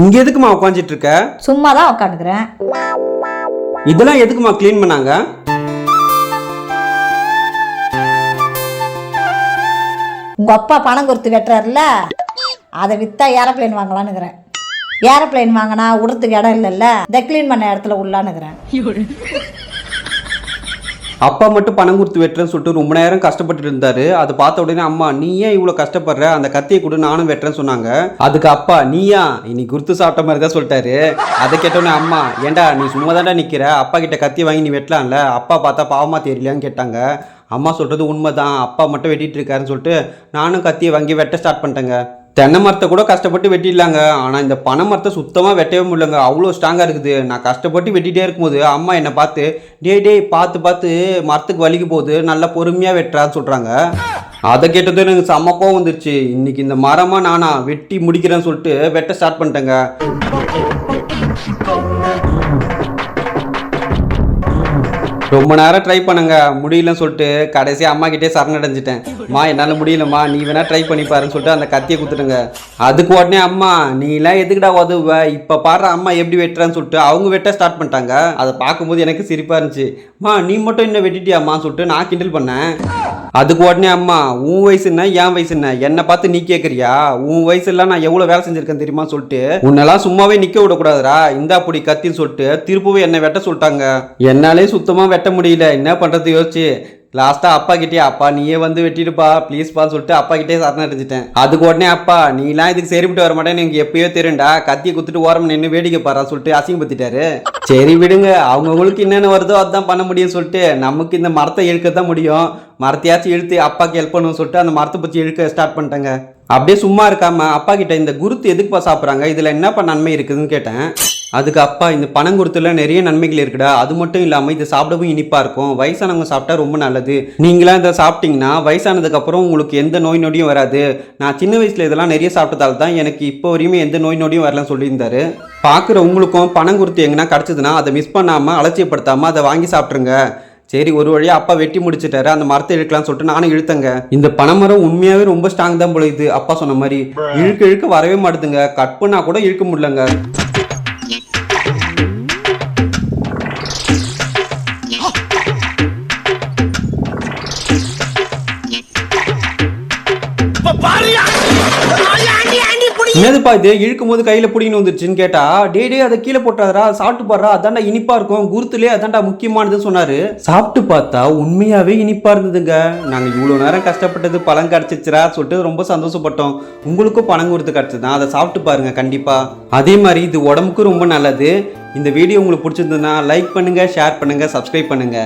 இங்க எதுக்குமா உட்காந்துட்டு இருக்க சும்மா தான் உட்காந்துக்கிறேன் இதெல்லாம் எதுக்குமா க்ளீன் பண்ணாங்க? உங்க அப்பா பணம் கொடுத்து வெட்டுறாருல அதை வித்தா ஏரோப்ளேன் வாங்கலான்னுக்கிறேன். ஏரோப்ளேன் வாங்கினா விடுறதுக்கு இடம் இல்லைல்ல? இந்த க்ளீன் பண்ண இடத்துல உள்ளான்னுக்கிறேன். அப்பா மட்டும் பணம் கொடுத்து வெட்டுறேன்னு சொல்லிட்டு ரொம்ப நேரம் கஷ்டப்பட்டு இருந்தாரு. அதை பார்த்த உடனே அம்மா நீ ஏன் இவ்வளோ கஷ்டப்படுற? அந்த கத்தியை கொடு நானும் வெட்டுறேன்னு சொன்னாங்க. அதுக்கு அப்பா நீயா? இனி குடுத்து சாப்பிட்ட மாதிரி தான் சொல்லிட்டாரு. அதை கேட்டோன்னே அம்மா ஏன்டா நீ சும்மா தாண்டா நிற்கிற அப்பா கிட்ட கத்தி வாங்கி நீ வெட்டலாம்ல? அப்பா பார்த்தா பாவமா தெரியலையான்னு கேட்டாங்க. அம்மா சொல்கிறது உண்மை தான் அப்பா மட்டும் வெட்டிட்டு இருக்காருன்னு சொல்லிட்டு நானும் கத்தியை வாங்கி வெட்ட ஸ்டார்ட் பண்ணிட்டேங்க. தென்னை மரத்தை கூட கஷ்டப்பட்டு வெட்டிடலாங்க. ஆனால் இந்த பனை மரத்தை சுத்தமாக வெட்டவே முடியலங்க. அவ்வளோ ஸ்ட்ராங்காக இருக்குது. நான் கஷ்டப்பட்டு வெட்டிகிட்டே இருக்கும்போது அம்மா என்னை பார்த்து டேய் டேய் பார்த்து பார்த்து மரத்துக்கு வலிக்கு போகுது. நல்லா பொறுமையாக வெட்டுறான்னு சொல்கிறாங்க அதை கேட்டதும் எனக்கு செம்ம கோவம் வந்துருச்சு. இன்றைக்கி இந்த மரமாக நானா வெட்டி முடிக்கிறேன்னு சொல்லிட்டு வெட்ட ஸ்டார்ட் பண்ணிட்டேங்க. ரொம்ப நேரம் ட்ரை பண்ணுங்க. முடியலன்னு சொல்லிட்டு கடைசி அம்மா கிட்டே சரணடைஞ்சிட்டேன். மா என்னால் முடியலம்மா. நீ வேணா ட்ரை பண்ணி பாருன்னு சொல்லிட்டு அந்த கத்தியை கொடுத்துட்டுங்க அதுக்கு உடனே அம்மா நீ எல்லாம் எதுக்குடா உதவுவ? இப்போ பாடுற அம்மா எப்படி வெட்டுறான்னு சொல்லிட்டு அவங்க வெட்ட ஸ்டார்ட் பண்ணிட்டாங்க. அதை பார்க்கும்போது எனக்கு சிரிப்பாக இருந்துச்சு. மா நீ மட்டும் இன்னும் வெட்டிட்டியாம்மான்னு சொல்லிட்டு நான் கிண்டல் பண்ணேன். அதுக்கு உடனே அம்மா உன் வயசு என்ன என் வயசு என்ன? என்னை பார்த்து நீ கேட்குறியா உன் வயசுலாம் நான் எவ்வளோ வேலை செஞ்சிருக்கேன் தெரியுமா? சொல்லிட்டு உன்னெல்லாம் சும்மாவே நிற்க விடக்கூடாதுடா. இந்தா அப்படி கத்தின்னு சொல்லிட்டு திருப்பவும் என்னை வெட்ட சொல்லிட்டாங்க. என்னாலே சுத்தமாக வெட்ட முடியல. என்ன பண்ணுறது யோசிச்சு. லாஸ்ட்டாக அப்பா கிட்டே அப்பா நீயே வந்து வெட்டிடுப்பா ப்ளீஸ்ப்பான்னு சொல்லிட்டு அப்பா கிட்டே சரண அடைஞ்சிட்டேன். அதுக்கு உடனே அப்பா நீலாம் இதுக்கு சரிப்பட்டு வர மாட்டேன்னு எனக்கு எப்பயோ தெரியும்டா. கத்தியை குத்துட்டு ஓரம் நின்று வேடிக்கை பாரு சொல்லிட்டு அசிங்கப்படுத்திட்டாரு. சரி விடுங்க. அவங்கவுங்களுக்கு என்னென்ன வருதோ அதான் பண்ண முடியும்னு சொல்லிட்டு நமக்கு இந்த மரத்தை இழுக்க தான் முடியும். மரத்தையாச்சும் இழுத்து அப்பாக்கு ஹெல்ப் பண்ணணும்னு சொல்லிட்டு அந்த மரத்தை பற்றி இழுக்க ஸ்டார்ட் பண்ணிட்டேங்க. அப்படியே சும்மா இருக்காம அப்பா கிட்ட இந்த குருத்து எதுக்குப்பா சாப்பிட்றாங்க? இதில் என்னப்பா நன்மை இருக்குதுன்னு கேட்டேன். அதுக்கு அப்பா இந்த பனங்குருத்துல நிறைய நன்மைகள் இருக்குடா. அது மட்டும் இல்லாமல் இது சாப்பிடவும் இனிப்பாக இருக்கும். வயசானவங்க சாப்பிட்டா ரொம்ப நல்லது. நீங்களாம் இதை சாப்பிட்டீங்கன்னா வயசானதுக்கப்புறம் உங்களுக்கு எந்த நோய் நொடியும் வராது. நான் சின்ன வயசில் இதெல்லாம் நிறைய சாப்பிட்டதால தான் எனக்கு இப்போ வரையுமே எந்த நோய் நொடியும் வரலன்னு சொல்லியிருந்தாரு. பார்க்குற உங்களுக்கும் பனங்குருத்து எங்கன்னா கிடச்சிதுன்னா அதை மிஸ் பண்ணாமல் அலட்சியப்படுத்தாமல் அதை வாங்கி சாப்பிட்ருங்க சரி ஒரு வழியா அப்பா வெட்டி முடிச்சிட்டாரு அந்த மரத்தை இழுக்கலாம்னு சொல்லிட்டு நானும் இழுத்தங்க. இந்த பனைமரம் உண்மையாவே ரொம்ப ஸ்ட்ராங் தான் போல இது அப்பா சொன்ன மாதிரி. இழுக்க இழுக்க வரவே மாட்டுதுங்க. கட் பண்ணா கூட இழுக்க முடியலங்க. என்னதுப்பா இது? இழுக்கும் போது கையில பிடின்னு வந்துருச்சுன்னு கேட்டா டே டே அதை கீழே போட்டாரா சாப்பிட்டு பாடுறா அதான்டா இனிப்பா இருக்கும் குருத்துலேயே அதான்டா முக்கியமானதுன்னு சொன்னாரு. சாப்பிட்டு பார்த்தா உண்மையாவே இனிப்பா இருந்ததுங்க. நாங்க இவ்வளவு நேரம் கஷ்டப்பட்டது பழம் கிடைச்சிச்சுரா சொல்லிட்டு ரொம்ப சந்தோஷப்பட்டோம். உங்களுக்கும் பணம் கொடுத்து கிடைச்சதுதான் அதை சாப்பிட்டு பாருங்க கண்டிப்பா. அதே மாதிரி இது உடம்புக்கு ரொம்ப நல்லது. இந்த வீடியோ உங்களுக்கு பிடிச்சிருந்ததுன்னா லைக் பண்ணுங்க ஷேர் பண்ணுங்க சப்ஸ்கிரைப் பண்ணுங்க.